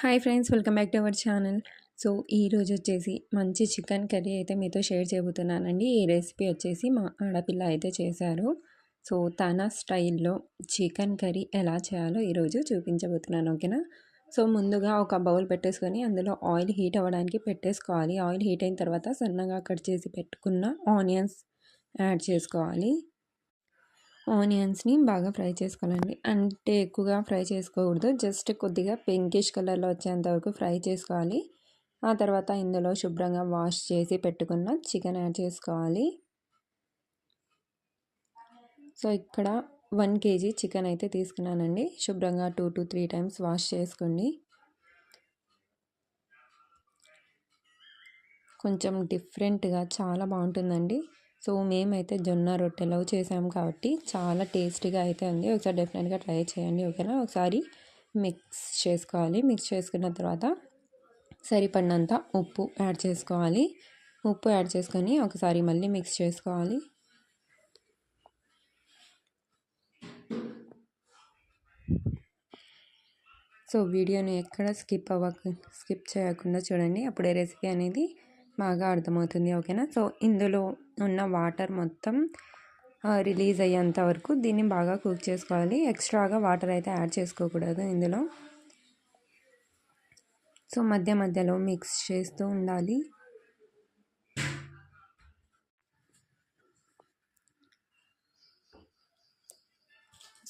Hi friends welcome back to our channel. So ఈరోజు వచ్చేసి మంచి చికెన్ కర్రీ అయితే మీతో షేర్ చేయబోతున్నానండి. ఈ రెసిపీ వచ్చేసి మా ఆడపిల్ల అయితే చేశారు. సో తన స్టైల్లో చికెన్ కర్రీ ఎలా చేయాలో ఈరోజు చూపించబోతున్నాను ఓకేనా? సో ముందుగా ఒక బౌల్ పెట్టేసుకొని అందులో ఆయిల్ హీట్ అవ్వడానికి పెట్టేసుకోవాలి. ఆయిల్ హీట్ అయిన తర్వాత సన్నగా కట్ చేసి పెట్టుకున్న ఆనియన్స్ యాడ్ చేసుకోవాలి. ఆనియన్స్ని బాగా ఫ్రై చేసుకోవాలండి. అంటే ఎక్కువగా ఫ్రై చేసుకోకూడదు. జస్ట్ కొద్దిగా పింకిష్ కలర్లో వచ్చేంత వరకు ఫ్రై చేసుకోవాలి. ఆ తర్వాత ఇందులో శుభ్రంగా వాష్ చేసి పెట్టుకున్న చికెన్ యాడ్ చేసుకోవాలి. సో ఇక్కడ వన్ కేజీ చికెన్ అయితే తీసుకున్నానండి. శుభ్రంగా two to three times wash చేసుకోండి. కొంచెం డిఫరెంట్గా చాలా బాగుంటుందండి. సో మేమైతే జొన్న రొట్టెలో చేసాము కాబట్టి చాలా టేస్టీగా అయితే ఉంది. ఒకసారి డెఫినెట్గా ట్రై చేయండి ఓకేనా? ఒకసారి మిక్స్ చేసుకోవాలి. మిక్స్ చేసుకున్న తర్వాత సరిపడినంత ఉప్పు యాడ్ చేసుకోవాలి. ఉప్పు యాడ్ చేసుకొని ఒకసారి మళ్ళీ మిక్స్ చేసుకోవాలి. సో వీడియోని ఎక్కడ స్కిప్ అవ్వక స్కిప్ చేయకుండా చూడండి. అప్పుడే రెసిపీ అనేది బాగా అర్థమవుతుంది ఓకేనా? సో ఇందులో ఉన్న వాటర్ మొత్తం రిలీజ్ అయ్యేంత వరకు దీన్ని బాగా కుక్ చేసుకోవాలి. ఎక్స్ట్రాగా వాటర్ అయితే యాడ్ చేసుకోకూడదు ఇందులో. సో మధ్య మధ్యలో మిక్స్ చేస్తూ ఉండాలి.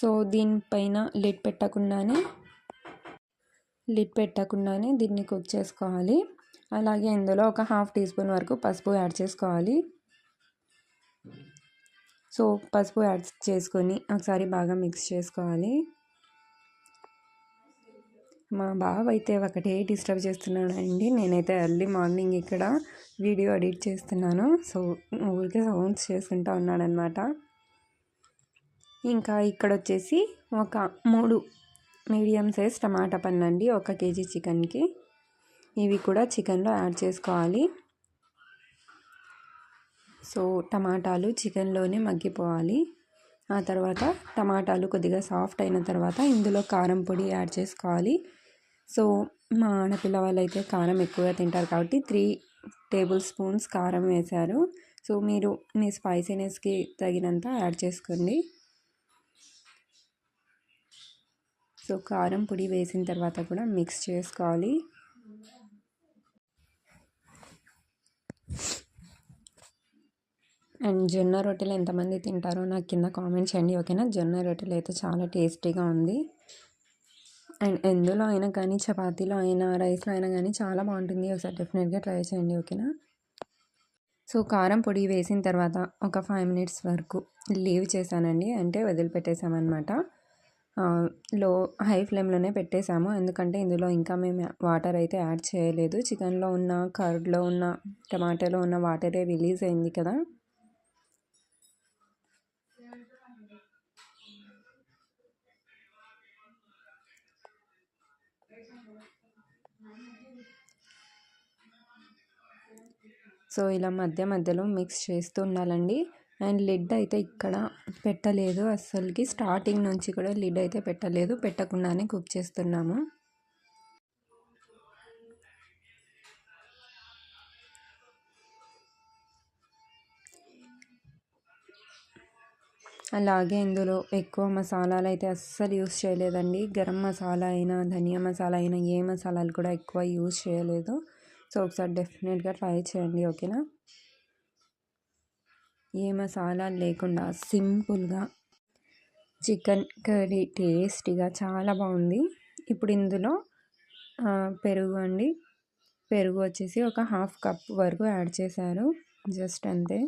సో దీనిపైన లిడ్ పెట్టకుండానే లిడ్ పెట్టకుండానే దీన్ని కుక్ చేసుకోవాలి. అలాగే ఇందులో ఒక హాఫ్ టీ స్పూన్ వరకు పసుపు యాడ్ చేసుకోవాలి. సో పసుపు యాడ్ చేసుకొని ఒకసారి బాగా మిక్స్ చేసుకోవాలి. మా బావ అయితే ఒకటే డిస్టర్బ్ చేస్తున్నాడండి. నేనైతే ఎర్లీ మార్నింగ్ ఇక్కడ వీడియో ఎడిట్ చేస్తున్నాను. సో ఊరికే సౌండ్స్ చేసుకుంటా ఉన్నాడనమాట ఇంకా ఇక్కడ వచ్చేసి ఒక మూడు మీడియం సైజ్ టమాటా పన్నండి. ఒక కేజీ చికెన్కి. ఇవి కూడా చికెన్లో యాడ్ చేసుకోవాలి. సో టమాటాలు చికెన్లోనే మగ్గిపోవాలి. ఆ తర్వాత టమాటాలు కొద్దిగా సాఫ్ట్ అయిన తర్వాత ఇందులో కారం పొడి యాడ్ చేసుకోవాలి. సో మా ఆడపిల్ల వాళ్ళు అయితే కారం ఎక్కువగా తింటారు కాబట్టి త్రీ టేబుల్ స్పూన్స్ కారం వేశారు. సో మీరు మీ స్పైసీనెస్కి తగినంత యాడ్ చేసుకోండి. సో కారం పొడి వేసిన తర్వాత కూడా మిక్స్ చేసుకోవాలి. అండ్ జొన్న రొట్టెలు ఎంతమంది తింటారో నాకు కింద కామెంట్ చేయండి ఓకేనా? జొన్న రొట్టెలు అయితే చాలా టేస్టీగా ఉంది. అండ్ ఎందులో అయినా కానీ చపాతీలో అయినా రైస్లో అయినా కానీ చాలా బాగుంటుంది. ఒకసారి డెఫినెట్గా ట్రై చేయండి ఓకేనా? సో కారం పొడి వేసిన తర్వాత ఒక ఫైవ్ మినిట్స్ వరకు లీవ్ చేశానండి. అంటే వదిలిపెట్టేసామన్నమాట లో హై ఫ్లేమ్లోనే పెట్టేసాము ఎందుకంటే ఇందులో ఇంకా మేము వాటర్ అయితే యాడ్ చేయలేదు. చికెన్లో ఉన్న కర్డ్లో ఉన్న టమాటాలో ఉన్న వాటరే రిలీజ్ అయింది కదా. సో ఇలా మధ్య మధ్యలో మిక్స్ చేస్తూ ఉండాలండి. అండ్ లిడ్ అయితే ఇక్కడ పెట్టలేదు. అస్సలకి స్టార్టింగ్ నుంచి కూడా లిడ్ అయితే పెట్టలేదు. పెట్టకుండానే కుక్ చేస్తున్నాము. అలాగే ఇందులో ఎక్కువ మసాలాలు అయితే అస్సలు యూస్ చేయలేదండి. గరం మసాలా అయినా ధనియా మసాలా అయినా ఏ మసాలాలు కూడా ఎక్కువ యూస్ చేయలేదు. సో ఒకసారి డెఫినెట్గా ట్రై చేయండి ఓకేనా? ఏ మసాలా లేకుండా సింపుల్గా చికెన్ కర్రీ టేస్టీగా చాలా బాగుంది. ఇప్పుడు ఇందులో పెరుగు అండి. పెరుగు వచ్చేసి ఒక హాఫ్ కప్ వరకు యాడ్ చేశారు. జస్ట్ అంతే.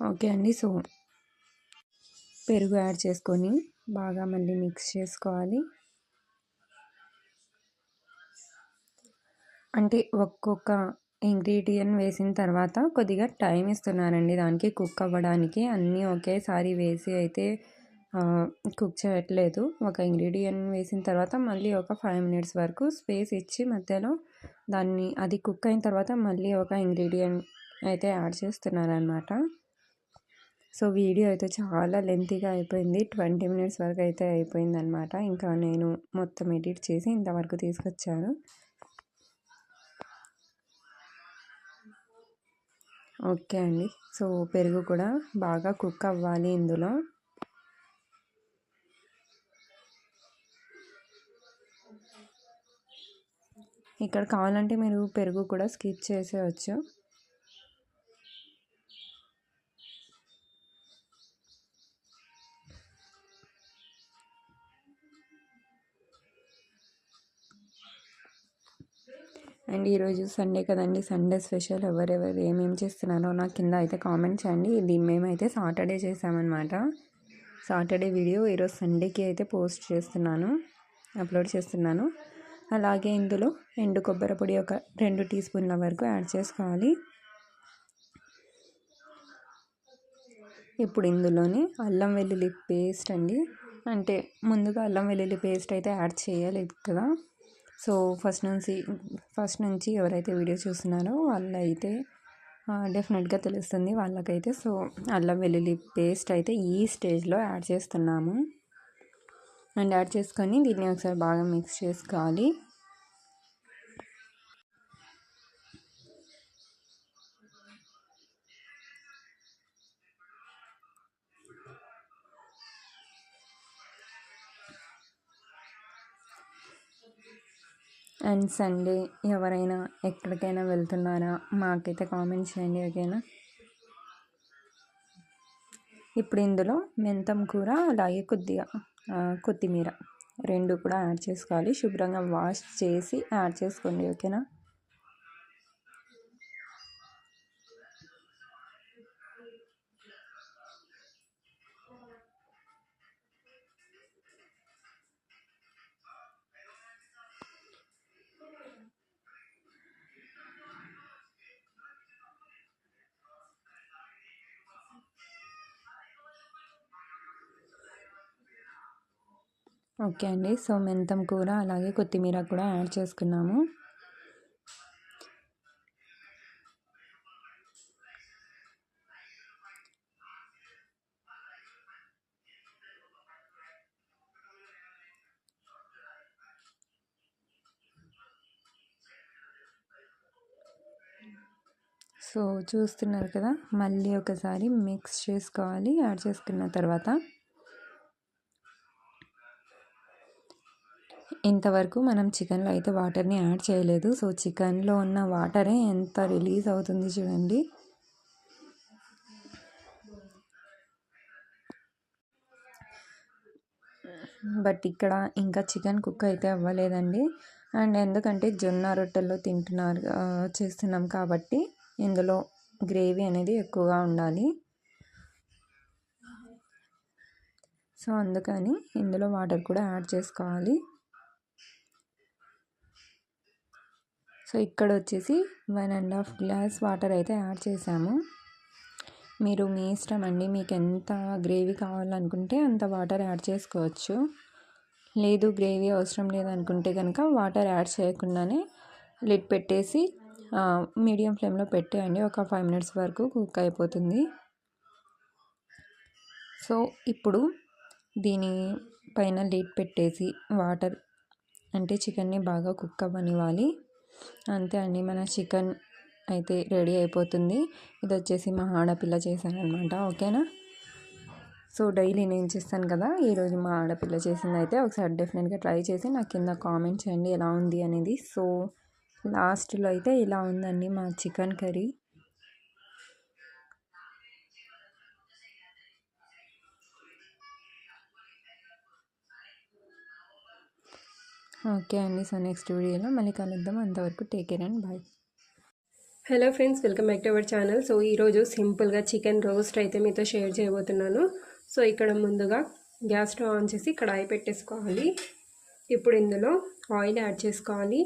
ఓకే అండి సో పెరుగు యాడ్ చేసుకొని బాగా మళ్ళీ మిక్స్ చేసుకోవాలి. అంటే ఒక్కొక్క ఇంగ్రీడియంట్ వేసిన తర్వాత కొద్దిగా టైం ఇస్తున్నానండి దానికి కుక్ అవ్వడానికి. అన్నీ ఒకేసారి వేసి అయితే కుక్ చేయట్లేదు. ఒక ఇంగ్రీడియంట్ వేసిన తర్వాత మళ్ళీ ఒక ఫైవ్ మినిట్స్ వరకు స్పేస్ ఇచ్చి మధ్యలో దాన్ని అది కుక్ అయిన తర్వాత మళ్ళీ ఒక ఇంగ్రీడియంట్ అయితే యాడ్ చేస్తున్నారనమాట సో వీడియో అయితే చాలా లెంతీగా అయిపోయింది. ట్వంటీ మినిట్స్ వరకు అయితే అయిపోయింది అనమాట ఇంకా నేను మొత్తం ఎడిట్ చేసి ఇంతవరకు తీసుకొచ్చాను. ఓకే అండి. సో పెరుగు కూడా బాగా కుక్ అవ్వాలి ఇందులో. ఇక్కడ కావాలంటే మీరు పెరుగు కూడా స్కిప్ చేసేయచ్చు. అండ్ ఈరోజు సండే కదండి సండే స్పెషల్ ఎవరెవరు ఏమేమి చేస్తున్నారో నాకు కింద అయితే కామెంట్ చేయండి. ఇది మేమైతే సాటర్డే చేసామన్నమాట. సాటర్డే వీడియో ఈరోజు సండేకి అయితే పోస్ట్ చేస్తున్నాను అప్లోడ్ చేస్తున్నాను. అలాగే ఇందులో ఎండు కొబ్బరి పొడి ఒక రెండు టీ స్పూన్ల వరకు యాడ్ చేసుకోవాలి. ఇప్పుడు ఇందులోనే అల్లం వెల్లుల్లి పేస్ట్ అండి. అంటే ముందుగా అల్లం వెల్లుల్లి పేస్ట్ అయితే యాడ్ చేయలేదు కదా. సో ఫస్ట్ నుంచి ఫస్ట్ నుంచి ఎవరైతే వీడియో చూస్తున్నారో వాళ్ళైతే డెఫినెట్గా తెలుస్తుంది వాళ్ళకైతే. సో అల్లం వెల్లుల్లి పేస్ట్ అయితే ఈ స్టేజ్లో యాడ్ చేస్తున్నాము. అండ్ యాడ్ చేసుకొని దీన్ని ఒకసారి బాగా మిక్స్ చేసుకోవాలి. అండ్ సండే ఎవరైనా ఎక్కడికైనా వెళ్తున్నారా మాకైతే కామెంట్ చేయండి ఓకేనా? ఇప్పుడు ఇందులో మెంతం కూర అలాగే కొద్దిగా కొత్తిమీర. రెండు కూడా యాడ్ చేసుకోవాలి. శుభ్రంగా వాష్ చేసి యాడ్ చేసుకోండి ఓకేనా? ఓకే అండి. సో మెంతం కూర అలాగే కొత్తిమీర కూడా యాడ్ చేసుకున్నాము. సో చూస్తున్నారు కదా మళ్ళీ ఒకసారి మిక్స్ చేసుకోవాలి యాడ్ చేసుకున్న తర్వాత. ఇంతవరకు మనం చికెన్లో అయితే వాటర్ని యాడ్ చేయలేదు. సో చికెన్లో ఉన్న వాటరే ఎంత రిలీజ్ అవుతుంది చూడండి. బట్ ఇక్కడ ఇంకా చికెన్ కుక్ అయితే అవ్వలేదండి. అండ్ ఎందుకంటే జొన్న రొట్టెల్లో తింటున్నారు చేస్తున్నాం కాబట్టి ఇందులో గ్రేవీ అనేది ఎక్కువగా ఉండాలి. సో అందుకని ఇందులో వాటర్ కూడా యాడ్ చేసుకోవాలి. సో ఇక్కడ వచ్చేసి one and half glass water అయితే యాడ్ చేసాము. మీరు మీ ఇష్టం అండి మీకు ఎంత గ్రేవీ కావాలనుకుంటే అంత వాటర్ యాడ్ చేసుకోవచ్చు. లేదు గ్రేవీ అవసరం లేదనుకుంటే కనుక వాటర్ యాడ్ చేయకుండానే లిడ్ పెట్టేసి మీడియం ఫ్లేమ్లో పెట్టేయండి. ఒక ఫైవ్ మినిట్స్ వరకు కుక్ అయిపోతుంది. సో ఇప్పుడు దీని పైన లిడ్ పెట్టేసి వాటర్ అంటే చికెన్ని బాగా కుక్ అవ్వనివ్వాలి. అంతే అండి మన చికెన్ అయితే రెడీ అయిపోతుంది. ఇది వచ్చేసి మా ఆడపిల్ల చేశానమాట ఓకేనా? సో డైలీ నేను చేస్తాను కదా ఈరోజు మా ఆడపిల్ల చేసింది అయితే ఒకసారి డెఫినెట్గా ట్రై చేసి నాకు కింద కామెంట్ చేయండి ఎలా ఉంది అనేది. సో లాస్ట్లో అయితే ఇలా ఉందండి మా చికెన్ కర్రీ. ఓకే అండి. సో నెక్స్ట్ వీడియోలో మళ్ళీ కలుద్దాం. అంతవరకు take care and bye hello friends welcome back to our channel so ఈరోజు సింపుల్గా చికెన్ రోస్ట్ అయితే మీతో షేర్ చేయబోతున్నాను. సో ఇక్కడ ముందుగా గ్యాస్ స్టవ్ ఆన్ చేసి కడాయి పెట్టేసుకోవాలి. ఇప్పుడు ఇందులో ఆయిల్ యాడ్ చేసుకోవాలి.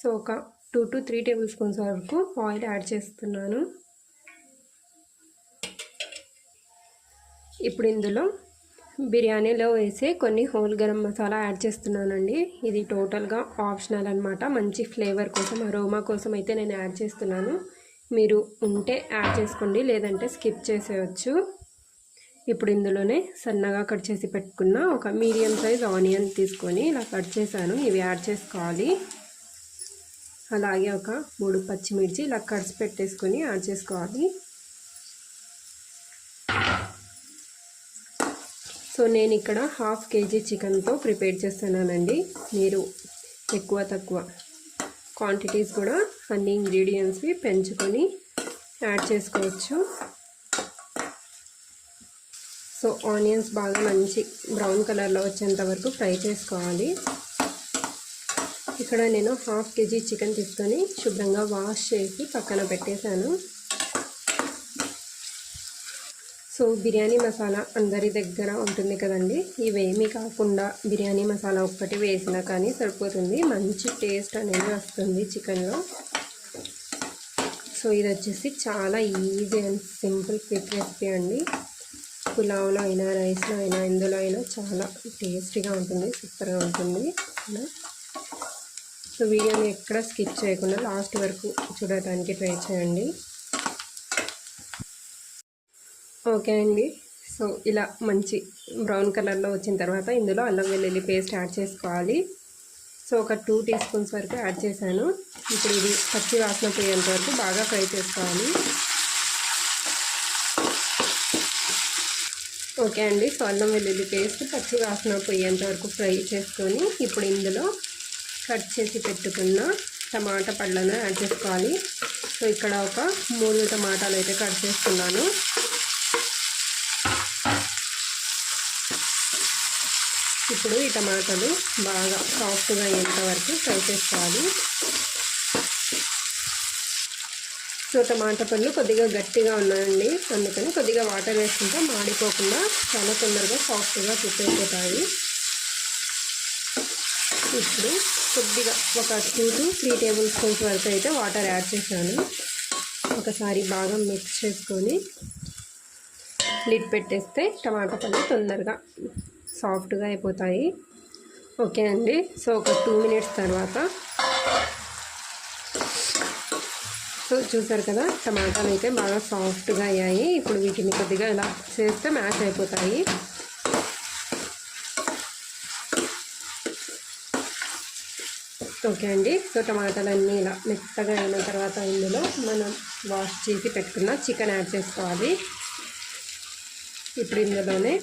సో ఒక two to three tablespoons వరకు ఆయిల్ యాడ్ చేస్తున్నాను. ఇప్పుడు ఇందులో బిర్యానీలో వేసే కొన్ని హోల్ గరం మసాలా యాడ్ చేస్తున్నానండి. ఇది టోటల్గా ఆప్షనల్ అనమాట మంచి ఫ్లేవర్ కోసం అరోమా కోసం అయితే నేను యాడ్ చేస్తున్నాను. మీరు ఉంటే యాడ్ చేసుకోండి లేదంటే స్కిప్ చేసేయచ్చు. ఇప్పుడు ఇందులోనే సన్నగా కట్ చేసి పెట్టుకున్న ఒక మీడియం సైజ్ ఆనియన్ తీసుకొని ఇలా కట్ చేశాను. ఇవి యాడ్ చేసుకోవాలి. అలాగే ఒక మూడు పచ్చిమిర్చి ఇలా కట్స్ పెట్టేసుకొని యాడ్ చేసుకోవాలి. సో నేను ఇక్కడ హాఫ్ కేజీ చికెన్తో ప్రిపేర్ చేస్తున్నానండి. మీరు ఎక్కువ తక్కువ క్వాంటిటీస్ కూడా అన్ని ఇంగ్రీడియంట్స్వి పెంచుకొని యాడ్ చేసుకోవచ్చు. సో ఆనియన్స్ బాగా మంచి బ్రౌన్ కలర్లో వచ్చేంత వరకు ఫ్రై చేసుకోవాలి. ఇక్కడ నేను హాఫ్ కేజీ చికెన్ తీసుకొని శుభ్రంగా వాష్ చేసి పక్కన పెట్టేశాను. సో బిర్యానీ మసాలా అందరి దగ్గర ఉంటుంది కదండి. ఇవేమీ కాకుండా బిర్యానీ మసాలా ఒక్కటి వేసినా కానీ సరిపోతుంది. మంచి టేస్ట్ అనేది వస్తుంది చికెన్లో. సో ఇది వచ్చేసి చాలా easy and simple quick recipe అండి. పులావ్లో అయినా రైస్లో అయినా ఇందులో అయినా చాలా టేస్టీగా ఉంటుంది సూపర్గా ఉంటుంది. సో వీడియోని ఎక్కడ స్కిప్ చేయకుండా లాస్ట్ వరకు చూడటానికి ట్రై చేయండి. ఓకే అండి. సో ఇలా మంచి బ్రౌన్ కలర్లో వచ్చిన తర్వాత ఇందులో అల్లం వెల్లుల్లి పేస్ట్ యాడ్ చేసుకోవాలి. సో ఒక టూ టీ స్పూన్స్ వరకు యాడ్ చేశాను. ఇప్పుడు ఇది పచ్చి వాసన పోయేంత వరకు బాగా ఫ్రై చేసుకోవాలి. ఓకే అండి. సో అల్లం వెల్లుల్లి పేస్ట్ పచ్చి వాసన పోయేంత వరకు ఫ్రై చేసుకొని ఇప్పుడు ఇందులో కట్ చేసి పెట్టుకున్న టమాటా పళ్ళను యాడ్ చేసుకోవాలి. సో ఇక్కడ ఒక మూడు టమాటాలు అయితే కట్ చేసుకున్నాను. ఇప్పుడు ఈ టమాటాలు బాగా సాఫ్ట్గా అయ్యేంత వరకు ఫ్రై చేసుకోవాలి. సో టమాటా పళ్ళు కొద్దిగా గట్టిగా ఉన్నాయండి. అందుకని కొద్దిగా వాటర్ వేసుకుంటే మాడిపోకుండా చాలా తొందరగా సాఫ్ట్గా కుక్ ఇప్పుడు కొద్దిగా ఒక two to three tablespoons వరకు అయితే వాటర్ యాడ్ చేశాను. ఒకసారి బాగా మిక్స్ చేసుకొని లిడ్ పెట్టేస్తే టమాటా పళ్ళు తొందరగా సాఫ్ట్గా అయిపోతాయి. ఓకే అండి. సో ఒక టూ మినిట్స్ తర్వాత సో చూసారు కదా టమాటాలు అయితే బాగా సాఫ్ట్గా అయ్యాయి. ఇప్పుడు వీటిని కొద్దిగా ఇలా చేస్తే మ్యాష్ అయిపోతాయి. ఓకే అండి. సో టమాటాలన్నీ ఇలా మెత్తగా అయిన తర్వాత ఇందులో మనం వాష్ చేసి పెట్టుకున్న చికెన్ యాడ్ చేసుకోవాలి. ఇప్పుడు ఇందులోనే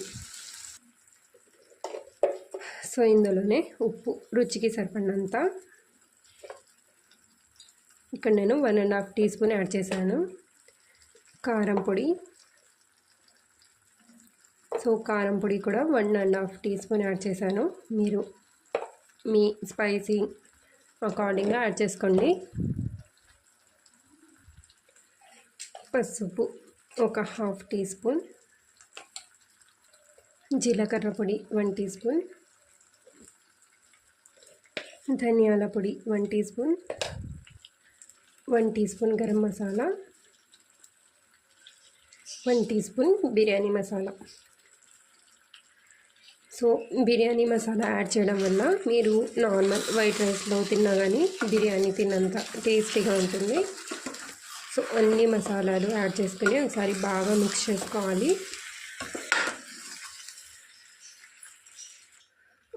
సో ఇందులోనే ఉప్పు రుచికి సరిపడినంత. ఇక్కడ నేను one and half teaspoon add చేశాను. కారం పొడి. సో కారం పొడి కూడా one and half teaspoon add చేశాను. మీరు మీ స్పైసీ అకార్డింగ్గా యాడ్ చేసుకోండి. పసుపు ఒక హాఫ్ టీ స్పూన్. జీలకర్ర పొడి వన్ టీ స్పూన్. ధనియాల పొడి one teaspoon one teaspoon garam masala one teaspoon biryani masala. So biryani masala add చేయడం వల్ల మీరు నార్మల్ వైట్ రైస్లో తిన్నా కానీ బిర్యానీ తిన్నంత టేస్టీగా ఉంటుంది. సో అన్ని మసాలాలు యాడ్ చేసుకుని ఒకసారి బాగా మిక్స్ చేసుకోవాలి.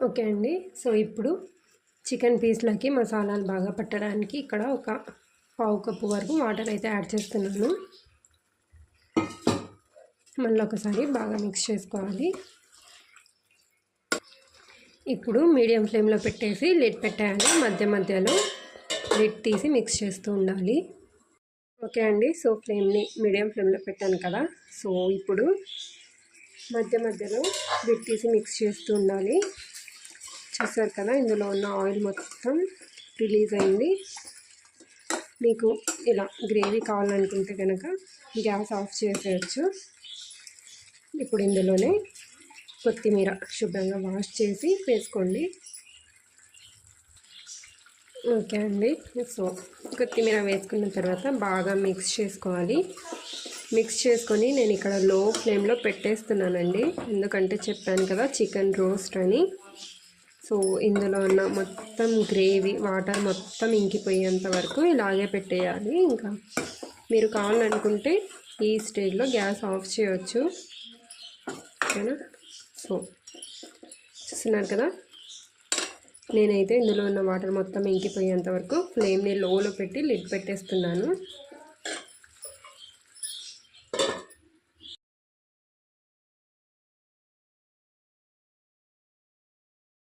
ఓకే అండి. సో ఇప్పుడు చికెన్ పీస్లకి మసాలాలు బాగా పట్టడానికి ఇక్కడ ఒక పావు కప్పు వరకు వాటర్ అయితే యాడ్ చేస్తున్నాను. మళ్ళీ ఒకసారి బాగా మిక్స్ చేసుకోవాలి. ఇప్పుడు మీడియం ఫ్లేమ్లో పెట్టేసి లిడ్ పెట్టేయాలి. మధ్య మధ్యలో లిడ్ తీసి మిక్స్ చేస్తూ ఉండాలి. ఓకే అండి సో ఫ్లేమ్ని మీడియం ఫ్లేమ్లో పెట్టాను కదా. సో ఇప్పుడు మధ్య మధ్యలో లిడ్ తీసి మిక్స్ చేస్తూ ఉండాలి. చూసారు కదా ఇందులో ఉన్న ఆయిల్ మొత్తం రిలీజ్ అయింది. మీకు ఇలా గ్రేవీ కావాలనుకుంటే కనుక గ్యాస్ ఆఫ్ చేసేయచ్చు. ఇప్పుడు ఇందులోనే కొత్తిమీర శుభ్రంగా వాష్ చేసి వేసుకోండి. ఓకే అండి. సో కొత్తిమీర వేసుకున్న తర్వాత బాగా మిక్స్ చేసుకోవాలి. మిక్స్ చేసుకొని నేను ఇక్కడ లో ఫ్లేమ్లో పెట్టేస్తున్నానండి. ఎందుకంటే చెప్పాను కదా చికెన్ రోస్ట్ అని. సో ఇందులో ఉన్న మొత్తం గ్రేవీ వాటర్ మొత్తం ఇంకిపోయేంత వరకు ఇలాగే పెట్టేయాలి. ఇంకా మీరు కావాలనుకుంటే ఈ స్టేజ్లో గ్యాస్ ఆఫ్ చేయొచ్చు. ఓకేనా? సో చూస్తున్నారు కదా? నేనైతే ఇందులో ఉన్న వాటర్ మొత్తం ఇంకిపోయేంత వరకు ఫ్లేమ్ని లోలో పెట్టి లిడ్ పెట్టేస్తున్నాను.